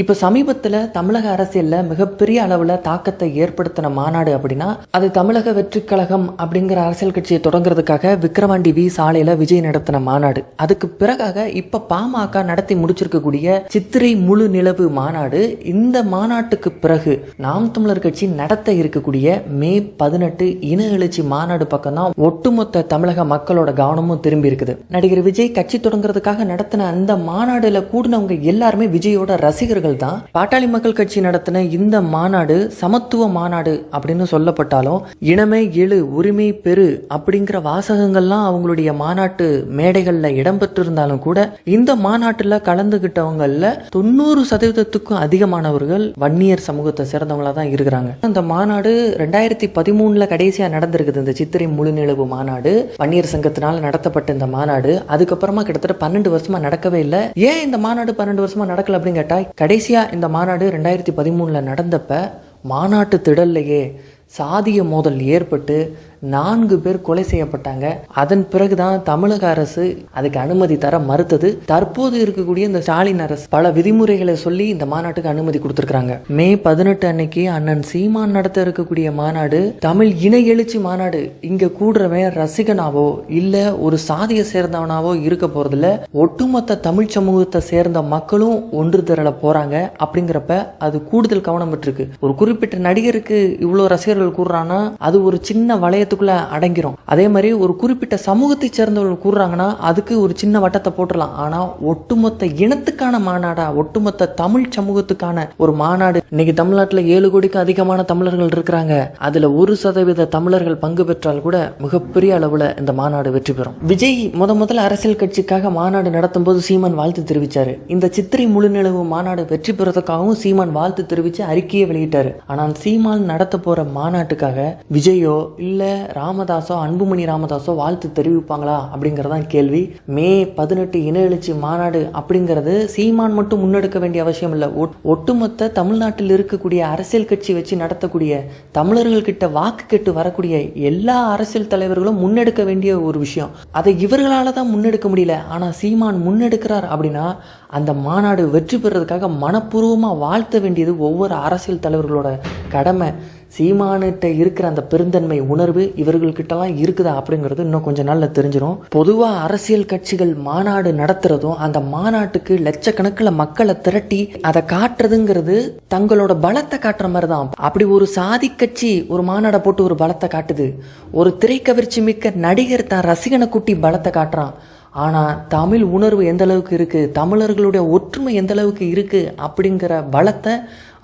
இப்போ சமீபத்தில் தமிழக அரசியலில் மிகப்பெரிய அளவில் தாக்கத்தை ஏற்படுத்தின மாநாடு அப்படின்னா அது தமிழக வெற்றிக் கழகம் அப்படிங்கிற அரசியல் கட்சியை தொடங்குறதுக்காக விக்ரவாண்டி வி சாலையில் விஜய் நடத்தின மாநாடு. அதுக்கு பிறகாக இப்போ பாமக நடத்தி முடிச்சிருக்கக்கூடிய சித்திரை முழு நிலவு மாநாடு இந்த மாநாட்டுக்கு பிறகு நாம் தமிழர் கட்சி நடத்த இருக்கக்கூடிய மே பதினெட்டு இன எழுச்சி மாநாடு பக்கம் தான் ஒட்டுமொத்த தமிழக மக்களோட கவனமும் திரும்பி இருக்குது. நடிகர் விஜய் கட்சி தொடங்குறதுக்காக நடத்தின அந்த மாநாடுல கூடினவங்க எல்லாருமே விஜயோட ரசிகர்கள் தான். பாட்டாளி மக்கள் கட்சி நடத்தின இந்த மாநாடு சமத்துவ மாநாடு அப்படின்னு சொல்லப்பட்டாலும் இனமே எழு உரிமை பெரு அப்படிங்கிற வாசகங்கள்லாம் அவங்களுடைய மாநாட்டு மேடைகள்ல இடம்பெற்றிருந்தாலும் கூட இந்த மாநாட்டுல கலந்துகிட்டவங்கல்ல தொண்ணூறு சதவீதத்துக்கும் அதிகமானவர்கள் வன்னியர் சமூகத்தை சேர்ந்தவங்களா தான் இருக்கிறாங்க. அந்த மாநாடு ரெண்டாயிரத்தி பதிமூணுல கடைசியா நடந்திருக்குது இந்த சித்திரை முழுநிலவு மாநாடு. வன்னியர் சங்கத்தினால் நடத்தப்பட்ட இந்த மாநாடு. அதுக்கப்புறமா கிட்டத்தட்ட பன்னெண்டு வருஷமா நடக்கவே இல்லை. ஏன் இந்த மாநாடு பன்னெண்டு வருஷமா நடக்கல அப்படின்னு கேட்டா கடைசியாக இந்த மாநாடு ரெண்டாயிரத்தி பதிமூணில் நடந்தப்ப மாநாட்டு திடல்லையே சாதிய மோதல் ஏற்பட்டு நான்கு பேர் கொலை செய்யப்பட்டாங்க. அதன் பிறகுதான் தமிழக அரசு அதுக்கு அனுமதி தர மறுத்தது. தற்போது இருக்கக்கூடிய இந்த ஸ்டாலின் அரசு பல விதிமுறைகளை சொல்லி இந்த மாநாட்டுக்கு அனுமதி கொடுத்திருக்காங்க மே பதினெட்டு அன்னைக்கு அண்ணன் சீமான் நடத்த இருக்கக்கூடிய மாநாடு தமிழ் இன எழுச்சி மாநாடு. இங்க கூடுறவன் ரசிகனாவோ இல்ல ஒரு சாதியை சேர்ந்தவனாவோ இருக்க போறதுல ஒட்டுமொத்த தமிழ் சமூகத்தை சேர்ந்த மக்களும் ஒன்று திரள போறாங்க. அப்படிங்கிறப்ப அது கூடுதல் கவனம் பெற்றிருக்கு. ஒரு குறிப்பிட்ட நடிகருக்கு இவ்வளவு ரசிகர்கள் கூறுறாங்கன்னா அது ஒரு சின்ன வளையத்துக்குள்ள அடங்கிரும். அதே மாதிரி ஒரு குறிப்பிட்ட சமூகத்தை சேர்ந்தவர்கள் கூறுறாங்கன்னா அதுக்கு ஒரு சின்ன வட்டத்தை போட்டுடலாம். ஆனா ஒட்டுமொத்த இனத்துக்கான மாநாடா ஒட்டுமொத்த தமிழ் சமூகத்துக்கான ஒரு மாநாடு. இன்னைக்கு தமிழ்நாட்டுல ஏழு கோடிக்கு அதிகமான தமிழர்கள் இருக்கிறாங்க. அதுல ஒரு சதவீத தமிழர்கள் பங்கு பெற்றால் கூட மிகப்பெரிய அளவுல இந்த மாநாடு வெற்றி பெறும். விஜய் முத முதல்ல அரசியல் கட்சிக்காக மாநாடு நடத்தும் போது சீமான் வாழ்த்து தெரிவிச்சாரு. இந்த சித்திரை முழுநிலவு மாநாடு வெற்றி பெறதுக்காகவும் சீமான் வாழ்த்து தெரிவிச்சு அறிக்கையை வெளியிட்டாரு. ஆனால் சீமான் நடத்த போற மாநாடு மாநாட்டுக்காக விஜயோ இல்ல ராமதாஸோ அன்புமணி ராமதாஸோ வாழ்த்து தெரிவிப்பாங்களா அப்படிங்கறதான் கேள்வி. மே பதினெட்டு இன எழுச்சி மாநாடு அப்படிங்கிறது சீமான் மட்டும் முன்னெடுக்க வேண்டிய அவசியம் இல்லை. ஒட்- ஒட்டுமொத்த தமிழ்நாட்டில் இருக்கக்கூடிய அரசியல் கட்சி வச்சு நடத்தக்கூடிய தமிழர்கள் கிட்ட வாக்கு கெட்டு வரக்கூடிய எல்லா அரசியல் தலைவர்களும் முன்னெடுக்க வேண்டிய ஒரு விஷயம். அதை இவர்களால் தான் முன்னெடுக்க முடியல. ஆனா சீமான் முன்னெடுக்கிறார் அப்படின்னா அந்த மாநாடு வெற்றி பெறதுக்காக மனப்பூர்வமா வாழ்த்த வேண்டியது ஒவ்வொரு அரசியல் தலைவர்களோட கடமை. சீமானிட்ட இருக்கிற அந்த பெருந்தன்மை உணர்வு இவர்கள்கிட்டலாம் இருக்குதா அப்படிங்கிறது இன்னும் கொஞ்ச நாளில் தெரிஞ்சிடும் பொதுவாக அரசியல் கட்சிகள் மாநாடு நடத்துறதும் அந்த மாநாட்டுக்கு லட்சக்கணக்கில் மக்களை திரட்டி அதை காட்டுறதுங்கிறது தங்களோட பலத்தை காட்டுற மாதிரி தான் அப்படி ஒரு சாதி கட்சி ஒரு மாநாடை போட்டு ஒரு பலத்தை காட்டுது. ஒரு திரைக்கவர்ச்சி மிக்க நடிகர் தான் ரசிகனை கூட்டி பலத்தை காட்டுறான். ஆனால் தமிழ் உணர்வு எந்த அளவுக்கு இருக்குது தமிழர்களுடைய ஒற்றுமை எந்த அளவுக்கு இருக்குது அப்படிங்கிற பலத்தை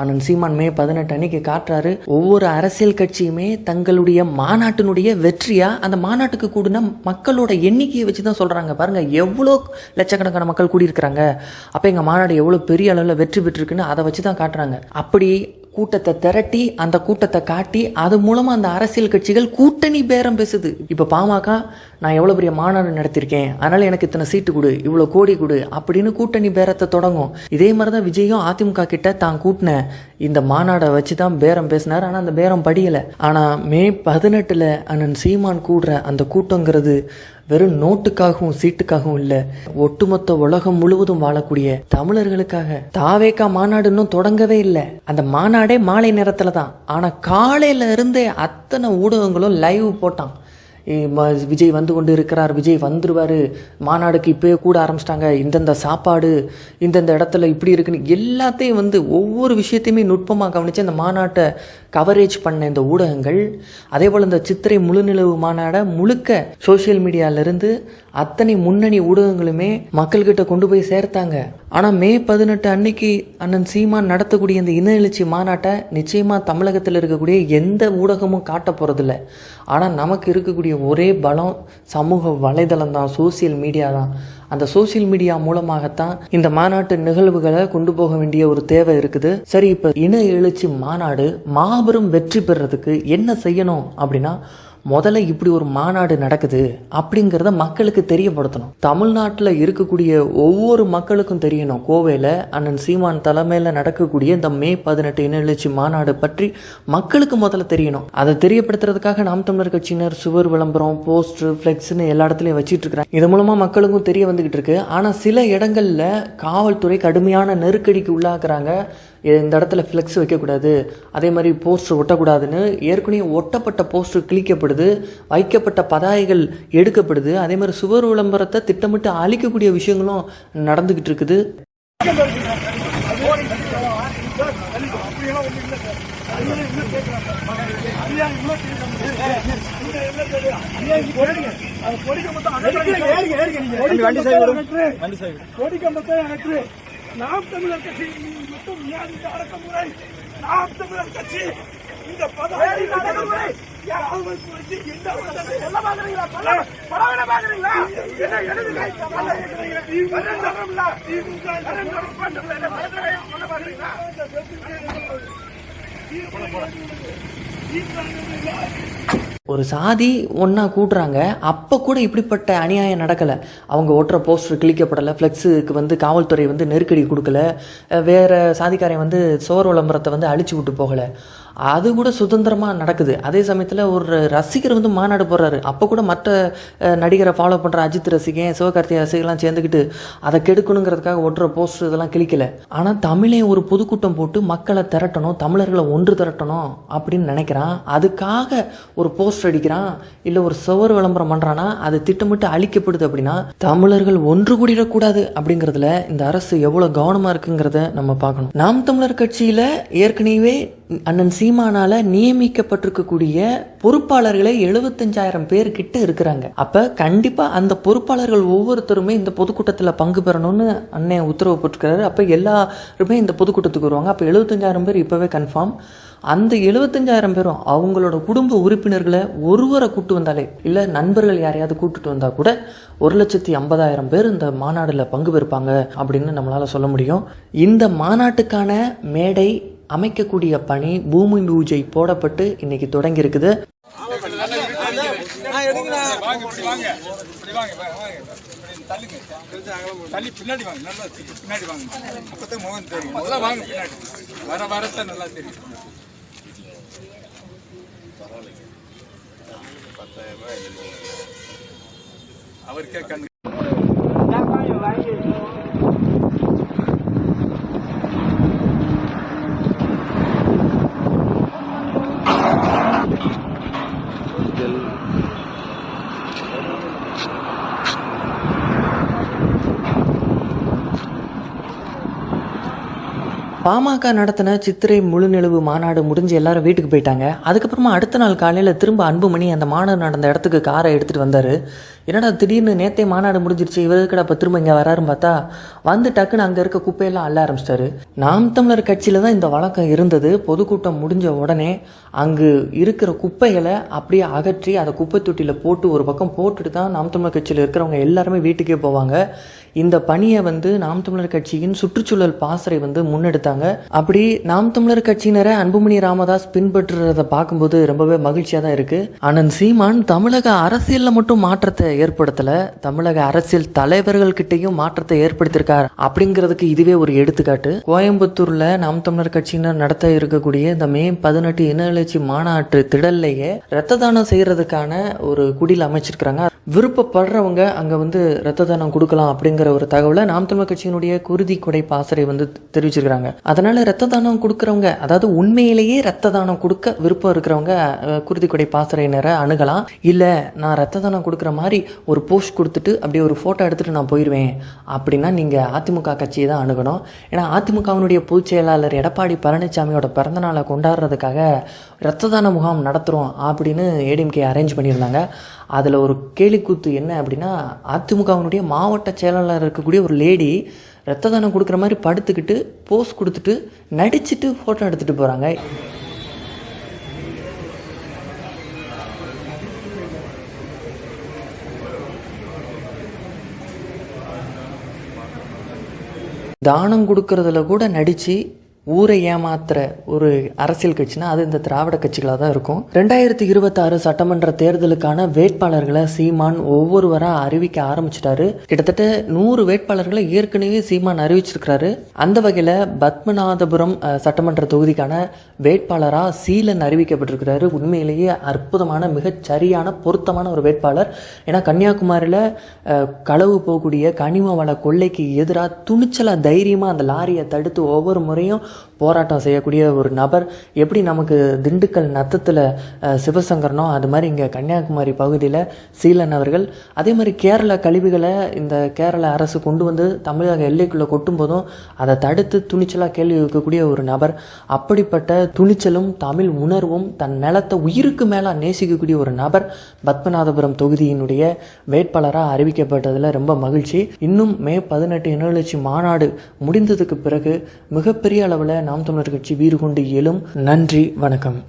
அண்ணன் சீமான் மே பதினெட்டு அன்னைக்கு காட்டுறாரு. ஒவ்வொரு அரசியல் கட்சியுமே தங்களுடைய மாநாட்டினுடைய வெற்றியா அந்த மாநாட்டுக்கு கூடின மக்களோட எண்ணிக்கையை வச்சு தான் சொல்றாங்க. பாருங்க எவ்வளோ லட்சக்கணக்கான மக்கள் கூடியிருக்கிறாங்க. அப்போ எங்கள் மாநாடு எவ்வளோ பெரிய அளவில் வெற்றி பெற்றிருக்குன்னு அதை வச்சு தான் காட்டுறாங்க. அப்படி கூட்டத்தை திரட்டி அந்த கூட்டத்தை காட்டி அது மூலமா அந்த அரசியல் கட்சிகள் கூட்டணி பேரம் பேசுது. இப்ப பாமக நான் எவ்வளோ பெரிய மாநாடு நடத்தியிருக்கேன் அதனால் எனக்கு இத்தனை சீட்டு கொடு இவ்வளோ கோடி கொடு அப்படின்னு கூட்டணி பேரத்தை தொடங்கும். இதே மாதிரி தான் விஜயும் அதிமுக கிட்ட தான் கூட்டின. இந்த மாநாடை வச்சு தான் பேரம் பேசினார். ஆனால் அந்த பேரம் படியலை. ஆனால் மே பதினெட்டில் அண்ணன் சீமான் கூடுற அந்த கூட்டங்கிறது வெறும் நோட்டுக்காகவும் சீட்டுக்காகவும் இல்ல. ஒட்டுமொத்த உலகம் முழுவதும் வாழக்கூடிய தமிழர்களுக்காக தாவேக்கா மாநாடு இன்னும் தொடங்கவே இல்லை. அந்த மாநாடே மாலை நேரத்துல தான். ஆனா காலையில இருந்தே அத்தனை ஊடகங்களும் லைவ் போட்டான். விஜய் வந்து கொண்டு இருக்கிறார் விஜய் வந்துடுவார் மாநாடுக்கு இப்போயே கூட ஆரம்பிச்சிட்டாங்க. இந்தந்த சாப்பாடு இந்தந்த இடத்துல இப்படி இருக்குன்னு எல்லாத்தையும் வந்து ஒவ்வொரு விஷயத்தையுமே நுட்பமாக கவனித்து அந்த மாநாட்டை கவரேஜ் பண்ண இந்த ஊடகங்கள் அதே போல் இந்த சித்திரை முழுநிலவு மாநாடை முழுக்க சோஷியல் மீடியாவிலிருந்து அத்தனை முன்னணி ஊடகங்களுமே மக்கள்கிட்ட கொண்டு போய் சேர்த்தாங்க. ஆனால் மே பதினெட்டு அன்னைக்கு அண்ணன் சீமான் நடத்தக்கூடிய இந்த இன எழுச்சி மாநாட்டை நிச்சயமாக தமிழகத்தில் இருக்கக்கூடிய எந்த ஊடகமும் காட்ட போகிறதில்ல ஆனால் நமக்கு இருக்கக்கூடிய ஒரே பலம் சமூக வலைதளம் தான் சோசியல் மீடியா தான். அந்த சோஷியல் மீடியா மூலமாகத்தான் இந்த மாநாட்டு நிகழ்வுகளை கொண்டு போக வேண்டிய ஒரு தேவை இருக்குது. சரி இப்போ இன எழுச்சி மாநாடு மாபெரும் வெற்றி பெறதுக்கு என்ன செய்யணும் அப்படின்னா முதல்ல இப்படி ஒரு மாநாடு நடக்குது அப்படிங்கிறத மக்களுக்கு தெரியப்படுத்தணும். தமிழ்நாட்டில் இருக்கக்கூடிய ஒவ்வொரு மக்களுக்கும் தெரியணும். கோவையில் அண்ணன் சீமான் தலைமையில் நடக்கக்கூடிய இந்த மே பதினெட்டு இனநிலச்சி மாநாடு பற்றி மக்களுக்கு முதல்ல தெரியணும். அதை தெரியப்படுத்துறதுக்காக நாம் தமிழர் கட்சியினர் சுவர் விளம்பரம் போஸ்டர் ஃப்ளெக்ஸ்னு எல்லா இடத்துலையும் வச்சுட்டு இருக்கிறாங்க. இது மூலமாக மக்களுக்கும் தெரிய வந்துகிட்டு இருக்கு. ஆனால் சில இடங்களில் காவல்துறை கடுமையான நெருக்கடிக்கு உள்ளாக்குறாங்க. இந்த இடத்துல ஃப்ளெக்ஸ் வைக்கக்கூடாது. அதே மாதிரி போஸ்டர் ஒட்டக்கூடாதுன்னு ஏற்கனவே ஒட்டப்பட்ட போஸ்டர் கிழிக்கப்படுது வைக்கப்பட்ட பதாகைகள் எடுக்கப்படுது. அதே மாதிரி சுவர் விளம்பரத்தை திட்டமிட்டு அழிக்கக்கூடிய விஷயங்களும் நடந்துக்கிட்டு இருக்குது. நாம் தமிழர் கட்சி மட்டும் அடக்குமுறை நாம் தமிழர் கட்சி இந்த பதவி அடக்குமுறை ஒரு சாதி ஒன்றா கூட்டுறாங்க. அப்போ கூட இப்படிப்பட்ட அநியாயம் நடக்கலை. அவங்க ஓட்டுற போஸ்டர் கிழிக்கப்படலை. ஃப்ளெக்ஸுக்கு வந்து காவல்துறை வந்து நெருக்கடி கொடுக்கல. வேறு வேற சாதிக்காரன் வந்து சோர் விளம்பரத்தை வந்து அழிச்சு விட்டு போகலை. அது கூட சுதந்திரமாக நடக்குது. அதே சமயத்தில் ஒரு ரசிகர் வந்து மாநாடு போடுறாரு அப்போ கூட மற்ற நடிகரை ஃபாலோ பண்ணுற அஜித் ரசிகன் சிவகார்த்திகை ரசிகர்லாம் சேர்ந்துக்கிட்டு அதை கெடுக்கணுங்கிறதுக்காக ஒட்டுற போஸ்டர் இதெல்லாம் கிழிக்கல. ஆனால் தமிழே ஒரு பொதுக்கூட்டம் போட்டு மக்களை திரட்டணும் தமிழர்களை ஒன்று திரட்டணும் அப்படின்னு நினைக்கிறான். அதுக்காக ஒரு போஸ்டர் அடிக்கிறான். இல்லை ஒரு சுவர் விளம்பரம் பண்ணுறான்னா அது திட்டமிட்டு அழிக்கப்படுது அப்படின்னா தமிழர்கள் ஒன்று கூடிடக்கூடாது அப்படிங்கிறதுல இந்த அரசு எவ்வளோ கவனமாக இருக்குங்கிறத நம்ம பார்க்கணும். நாம் தமிழர் கட்சியில் ஏற்கனவே அண்ணன் சீமானால நியமிக்கப்பட்டிருக்கக்கூடிய பொறுப்பாளர்களே எழுபத்தஞ்சாயிரம் பேர் கிட்ட இருக்கிறாங்க. அப்ப கண்டிப்பா அந்த பொறுப்பாளர்கள் ஒவ்வொருத்தருமே இந்த பொதுக்கூட்டத்தில் பங்கு பெறணும்னு அண்ணன் உத்தரவு போட்டிருக்கிறாரு அப்ப எல்லாருமே இந்த பொதுக்கூட்டத்துக்கு வருவாங்க. அப்ப எழுபத்தஞ்சாயிரம் பேர் இப்பவே கன்ஃபார்ம் அந்த எழுபத்தஞ்சாயிரம் பேரும் அவங்களோட குடும்ப உறுப்பினர்களை ஒருவரை கூட்டு வந்தாலே இல்லை நண்பர்கள் யாரையாவது கூட்டுட்டு வந்தா கூட ஒரு லட்சத்தி ஐம்பதாயிரம் பேர் இந்த மாநாடுல பங்கு பெறுப்பாங்க அப்படின்னு நம்மளால சொல்ல முடியும். இந்த மாநாட்டுக்கான மேடை அமைக்கக்கூடிய பணி பூமி பூஜை போடப்பட்டு இன்னைக்கு தொடங்கி இருக்குது தள்ளி del பாமக நடத்தின சித்திரை முழுநிலவு மாநாடு முடிஞ்சு எல்லாரும் வீட்டுக்கு போயிட்டாங்க. அதுக்கப்புறமா அடுத்த நாள் காலையில் திரும்ப அன்புமணி அந்த மாநாடு நடந்த இடத்துக்கு காரை எடுத்துகிட்டு வந்தார். என்னடா திடீர்னு நேத்தே மாநாடு முடிஞ்சிருச்சு இவருக்கடா அப்போ திரும்ப இங்கே வராருன்னு பார்த்தா வந்து டக்குன்னு அங்கே இருக்க குப்பையெல்லாம் அள்ள ஆரம்பிச்சிட்டாரு. நாம் தமிழர் கட்சியில் தான் இந்த வழக்கம் இருந்தது. பொதுக்கூட்டம் முடிஞ்ச உடனே அங்கு இருக்கிற குப்பைகளை அப்படியே அகற்றி அதை குப்பை தொட்டியில் போட்டு ஒரு பக்கம் போட்டுட்டு தான் நாம் தமிழர் கட்சியில் இருக்கிறவங்க எல்லாருமே வீட்டுக்கே போவாங்க. இந்த பணியை வந்து நாம் தமிழர் கட்சியின் சுற்றுச்சூழல் பாசறை வந்து முன்னெடுத்தாங்க. அப்படி நாம் தமிழர் கட்சியினரை அன்புமணி ராமதாஸ் பின்பற்றுறத பார்க்கும்போது ரொம்பவே மகிழ்ச்சியாக தான் இருக்கு. ஆனந்த் சீமான் தமிழக அரசியலில் மட்டும் மாற்றத்தை ஏற்படுத்தல தமிழக அரசியல் தலைவர்கள் கிட்டையும் மாற்றத்தை ஏற்படுத்தியிருக்கார் அப்படிங்கிறதுக்கு இதுவே ஒரு எடுத்துக்காட்டு. கோயம்புத்தூர்ல நாம் தமிழர் கட்சியினர் நடத்த இருக்கக்கூடிய இந்த மே பதினெட்டு இனநிலைச்சி மாநாட்டு திடல்லையே ரத்த தானம் செய்யறதுக்கான ஒரு குடில் அமைச்சிருக்கிறாங்க. விருப்பப்படுறவங்க அங்க வந்து ரத்த தானம் கொடுக்கலாம் அப்படிங்கிற ஒரு தகவலை நாம் தமிழ் கட்சியினுடைய குருதி கொடை பாசறை வந்து தெரிவிச்சிருக்கிறாங்க. அதனால ரத்த தானம் கொடுக்கறவங்க அதாவது உண்மையிலேயே ரத்த தானம் கொடுக்க விருப்பம் இருக்கிறவங்க குருதி கொடை பாசறையினரை அணுகலாம். இல்ல நான் ரத்த தானம் கொடுக்குற மாதிரி ஒரு போஸ்ட் கொடுத்துட்டு அப்படியே ஒரு போட்டோ எடுத்துட்டு நான் போயிடுவேன் அப்படின்னா நீங்க அதிமுக கட்சியை தான் அணுகணும். ஏன்னா அதிமுகவினுடைய பொதுச் செயலாளர் எடப்பாடி பழனிசாமியோட பிறந்தநாளை கொண்டாடுறதுக்காக ரத்த தான முகாம் நடத்துகிறோம் அப்படின்னு ஏடிஎம்கே அரேஞ்ச் பண்ணியிருந்தாங்க. அதில் ஒரு கேலிக்கூத்து என்ன அப்படின்னா அதிமுகவினுடைய மாவட்ட செயலாளர் இருக்கக்கூடிய ஒரு லேடி ரத்த தானம் கொடுக்குற மாதிரி படுத்துக்கிட்டு போஸ் கொடுத்துட்டு நடிச்சுட்டு ஃபோட்டோ எடுத்துகிட்டு போகிறாங்க தானம் கொடுக்கறதுல கூட நடித்து ஊரை ஏமாத்துற ஒரு அரசியல் கட்சினா அது இந்த திராவிட கட்சிகளாக தான் இருக்கும். ரெண்டாயிரத்தி இருபத்தாறு சட்டமன்ற தேர்தலுக்கான வேட்பாளர்களை சீமான் ஒவ்வொருவராக அறிவிக்க ஆரம்பிச்சிட்டாரு. கிட்டத்தட்ட நூறு வேட்பாளர்களை ஏற்கனவே சீமான் அறிவிச்சிருக்கிறாரு. அந்த வகையில் பத்மநாதபுரம் சட்டமன்ற தொகுதிக்கான வேட்பாளராக சீலன் அறிவிக்கப்பட்டிருக்கிறாரு. உண்மையிலேயே அற்புதமான மிகச்சரியான பொருத்தமான ஒரு வேட்பாளர். ஏன்னா கன்னியாகுமரியில் களவு போகக்கூடிய கனிம வள கொள்ளைக்கு எதிராக துணிச்சலாக தைரியமாக அந்த லாரியை தடுத்து ஒவ்வொரு முறையும் போராட்டம் செய்யக்கூடிய ஒரு நபர் எப்படி நமக்கு திண்டுக்கல் நத்தத்தில் சிவசங்கரனோ அது மாதிரி இங்கே கன்னியாகுமரி பகுதியில் சீலன் அவர்கள் அதே மாதிரி கேரள கழிவுகளை இந்த கேரள அரசு கொண்டு வந்து தமிழக எல்லைக்குள்ளே கொட்டும் போதும் அதை தடுத்து துணிச்சலாக கேள்வி வைக்கக்கூடிய ஒரு நபர். அப்படிப்பட்ட துணிச்சலும் தமிழ் உணர்வும் தன் நிலத்தை உயிருக்கு மேலே நேசிக்கக்கூடிய ஒரு நபர் பத்மநாதபுரம் தொகுதியினுடைய வேட்பாளராக அறிவிக்கப்பட்டதில் ரொம்ப மகிழ்ச்சி. இன்னும் மே பதினெட்டு இனவெழுச்சி மாநாடு முடிந்ததுக்கு பிறகு மிகப்பெரிய அளவில் நாம் தமிழர் கட்சி வீறு கொண்டு எழும் நன்றி வணக்கம்.